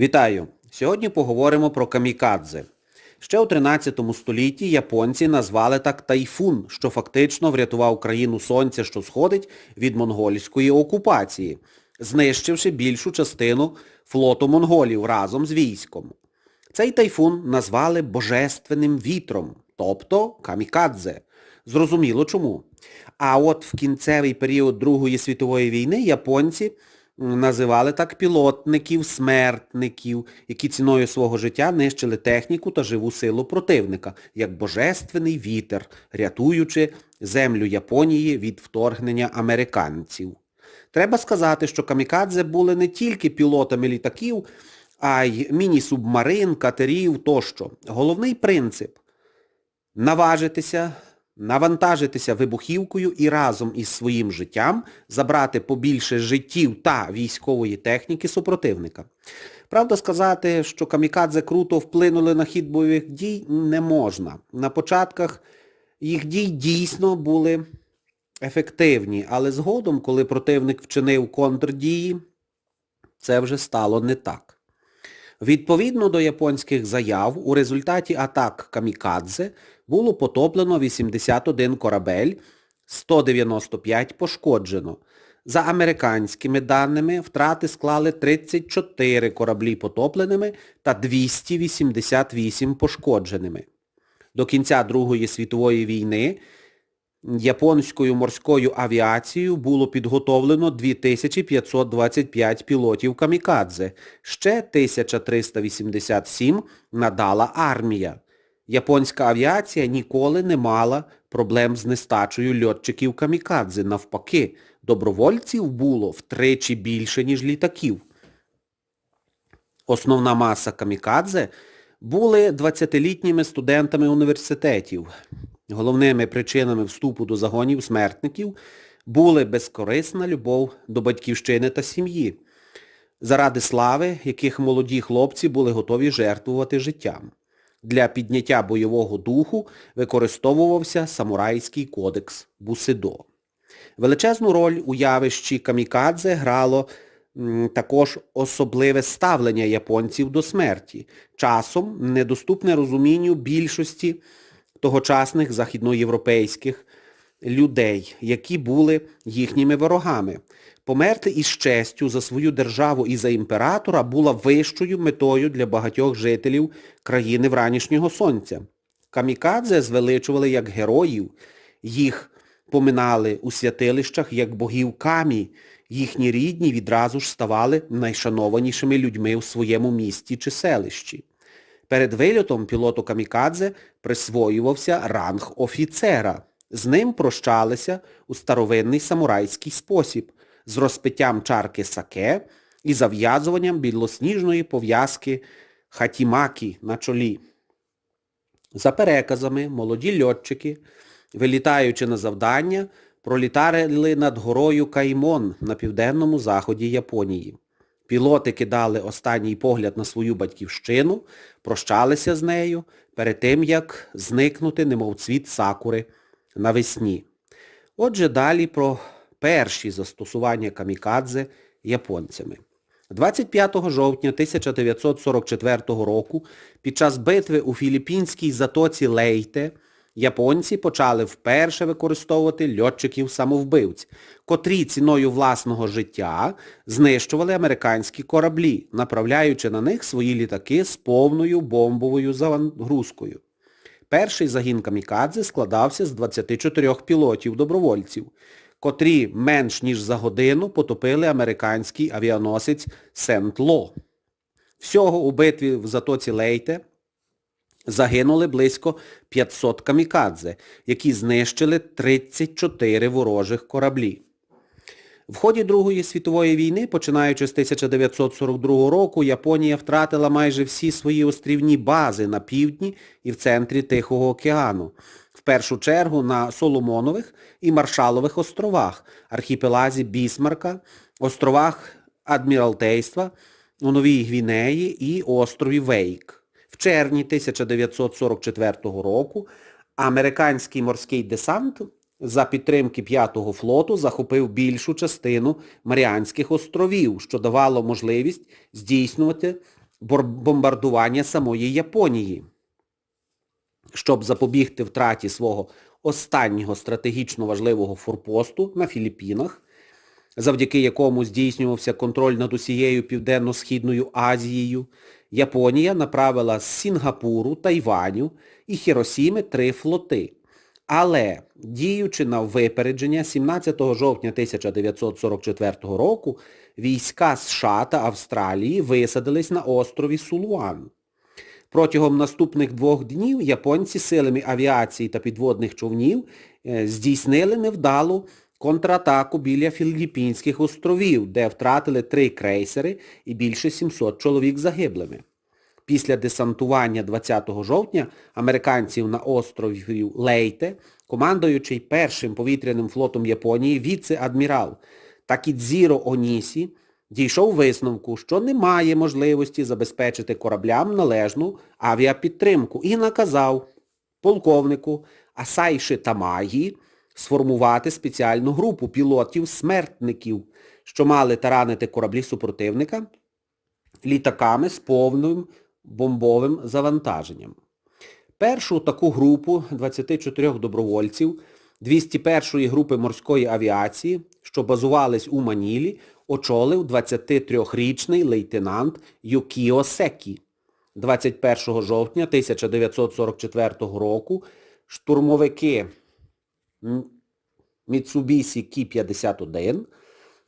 Вітаю! Сьогодні поговоримо про камікадзе. Ще у 13 столітті японці назвали так тайфун, що фактично врятував країну сонця, що сходить від монгольської окупації, знищивши більшу частину флоту монголів разом з військом. Цей тайфун назвали божественним вітром, тобто камікадзе. Зрозуміло чому. А от в кінцевий період Другої світової війни японці називали так пілотників, смертників, які ціною свого життя нищили техніку та живу силу противника, як божественний вітер, рятуючи землю Японії від вторгнення американців. Треба сказати, що камікадзе були не тільки пілотами літаків, а й міні-субмарин, катерів тощо. Головний принцип – наважитися, навантажитися вибухівкою і разом із своїм життям забрати побільше життів та військової техніки супротивника. Правда сказати, що камікадзе круто вплинули на хід бойових дій не можна. На початках їх дій дійсно були ефективні, але згодом, коли противник вчинив контрдії, це вже стало не так. Відповідно до японських заяв, у результаті атак камікадзе було потоплено 81 корабель, 195 пошкоджено. За американськими даними, втрати склали 34 кораблі потопленими та 288 пошкодженими. До кінця Другої світової війни японською морською авіацією було підготовлено 2525 пілотів камікадзе, ще 1387 надала армія. Японська авіація ніколи не мала проблем з нестачею льотчиків камікадзе. Навпаки, добровольців було втричі більше, ніж літаків. Основна маса камікадзе були 20-літніми студентами університетів. Головними причинами вступу до загонів смертників були безкорисна любов до батьківщини та сім'ї, заради слави, яких молоді хлопці були готові жертвувати життям. Для підняття бойового духу використовувався самурайський кодекс Бусидо. Величезну роль у явищі камікадзе грало також особливе ставлення японців до смерті, часом недоступне розумінню більшості тогочасних західноєвропейських людей, які були їхніми ворогами. Померти із честю за свою державу і за імператора була вищою метою для багатьох жителів країни вранішнього сонця. Камікадзе звеличували як героїв, їх поминали у святилищах як богів камі, їхні рідні відразу ж ставали найшанованішими людьми у своєму місті чи селищі. Перед вильотом пілоту Камікадзе присвоювався ранг офіцера. З ним прощалися у старовинний самурайський спосіб з розпиттям чарки саке і зав'язуванням білосніжної пов'язки хатімакі на чолі. За переказами, молоді льотчики, вилітаючи на завдання, пролітали над горою Каймон на південному заході Японії. Пілоти кидали останній погляд на свою батьківщину, прощалися з нею перед тим, як зникнути, немов цвіт сакури навесні. Отже, далі про перші застосування камікадзе японцями. 25 жовтня 1944 року під час битви у філіппінській затоці Лейте японці почали вперше використовувати льотчиків-самовбивць, котрі ціною власного життя знищували американські кораблі, направляючи на них свої літаки з повною бомбовою загрузкою. Перший загін камікадзе складався з 24 пілотів-добровольців, котрі менш ніж за годину потопили американський авіаносець Сент-Ло. Всього у битві в затоці Лейте загинули близько 500 камікадзе, які знищили 34 ворожих кораблі. В ході Другої світової війни, починаючи з 1942 року, Японія втратила майже всі свої острівні бази на півдні і в центрі Тихого океану. Першу чергу на Соломонових і Маршалових островах, архіпелазі Бісмарка, островах Адміралтейства, у Новій Гвінеї і острові Вейк. В червні 1944 року американський морський десант за підтримки П'ятого флоту захопив більшу частину Маріанських островів, що давало можливість здійснювати бомбардування самої Японії, щоб запобігти втраті свого останнього стратегічно важливого форпосту на Філіппінах, завдяки якому здійснювався контроль над усією Південно-Східною Азією, Японія направила з Сінгапуру, Тайваню і Хіросіми три флоти. Але, діючи на випередження 17 жовтня 1944 року, війська США та Австралії висадились на острові Сулуан. Протягом наступних двох днів японці силами авіації та підводних човнів е, здійснили невдалу контратаку біля Філіппінських островів, де втратили три крейсери і більше 700 чоловік загиблими. Після десантування 20 жовтня американців на острові Лейте, командуючий першим повітряним флотом Японії віце-адмірал Такідзіро Онісі дійшов висновку, що немає можливості забезпечити кораблям належну авіапідтримку і наказав полковнику Асайши Тамагі сформувати спеціальну групу пілотів-смертників, що мали таранити кораблі супротивника літаками з повним бомбовим завантаженням. Першу таку групу 24 добровольців 201-ї групи морської авіації, що базувались у Манілі, очолив 23-річний лейтенант Юкіо Секі. 21 жовтня 1944 року штурмовики М- Mitsubishi Кі-51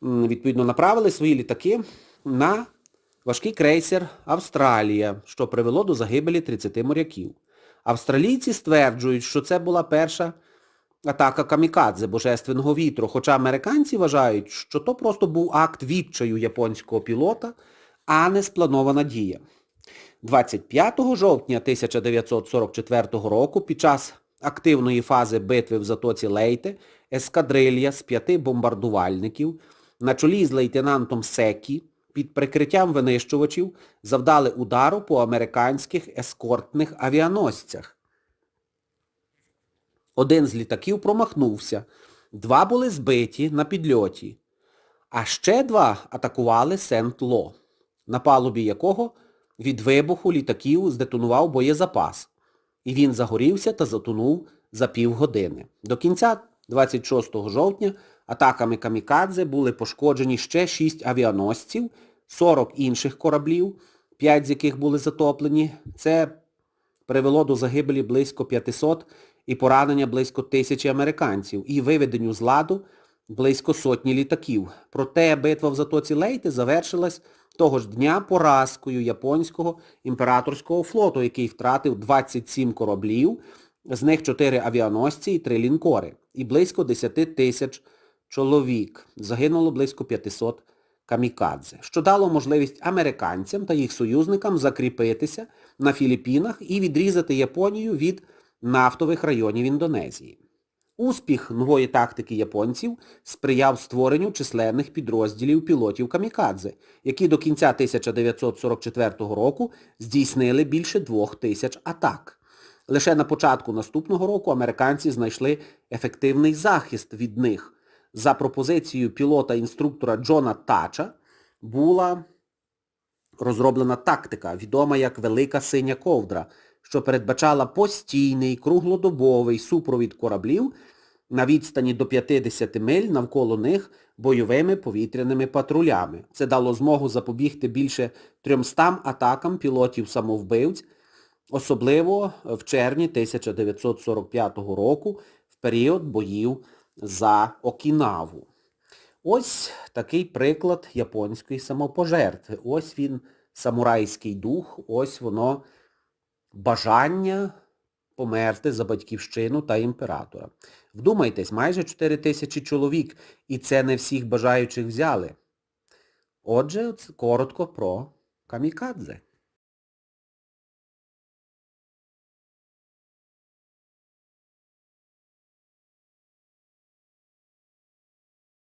відповідно направили свої літаки на важкий крейсер Австралія, що привело до загибелі 30 моряків. Австралійці стверджують, що це була перша атака камікадзе божественного вітру, хоча американці вважають, що то просто був акт відчаю японського пілота, а не спланована дія. 25 жовтня 1944 року під час активної фази битви в затоці Лейте ескадрилья з п'яти бомбардувальників на чолі з лейтенантом Секі під прикриттям винищувачів завдали удару по американських ескортних авіаносцях. Один з літаків промахнувся, два були збиті на підльоті, а ще два атакували Сент-Ло, на палубі якого від вибуху літаків здетонував боєзапас, і він загорівся та затонув за півгодини. До кінця 26 жовтня атаками камікадзе були пошкоджені ще 6 авіаносців, 40 інших кораблів, 5 з яких були затоплені. Це привело до загибелі близько 500 і поранення близько тисячі американців і виведенню з ладу близько сотні літаків. Проте битва в Затоці Лейте завершилась того ж дня поразкою японського імператорського флоту, який втратив 27 кораблів, з них 4 авіаносці і 3 лінкори, і близько 10 тисяч чоловік. Загинуло близько 500 камікадзе, що дало можливість американцям та їх союзникам закріпитися на Філіппінах і відрізати Японію від нафтових районів Індонезії. Успіх нової тактики японців сприяв створенню численних підрозділів пілотів камікадзе, які до кінця 1944 року здійснили більше двох тисяч атак. Лише на початку наступного року американці знайшли ефективний захист від них. За пропозицією пілота-інструктора Джона Тача була розроблена тактика, відома як Велика Синя Ковдра, що передбачала постійний круглодобовий супровід кораблів на відстані до 50 миль навколо них бойовими повітряними патрулями. Це дало змогу запобігти більше 300 атакам пілотів-самовбивць, особливо в червні 1945 року в період боїв за Окінаву. Ось такий приклад японської самопожертви. Ось він, самурайський дух, ось воно бажання померти за батьківщину та імператора. Вдумайтесь, майже 4 тисячі чоловік, і це не всіх бажаючих взяли. Отже, коротко про камікадзе.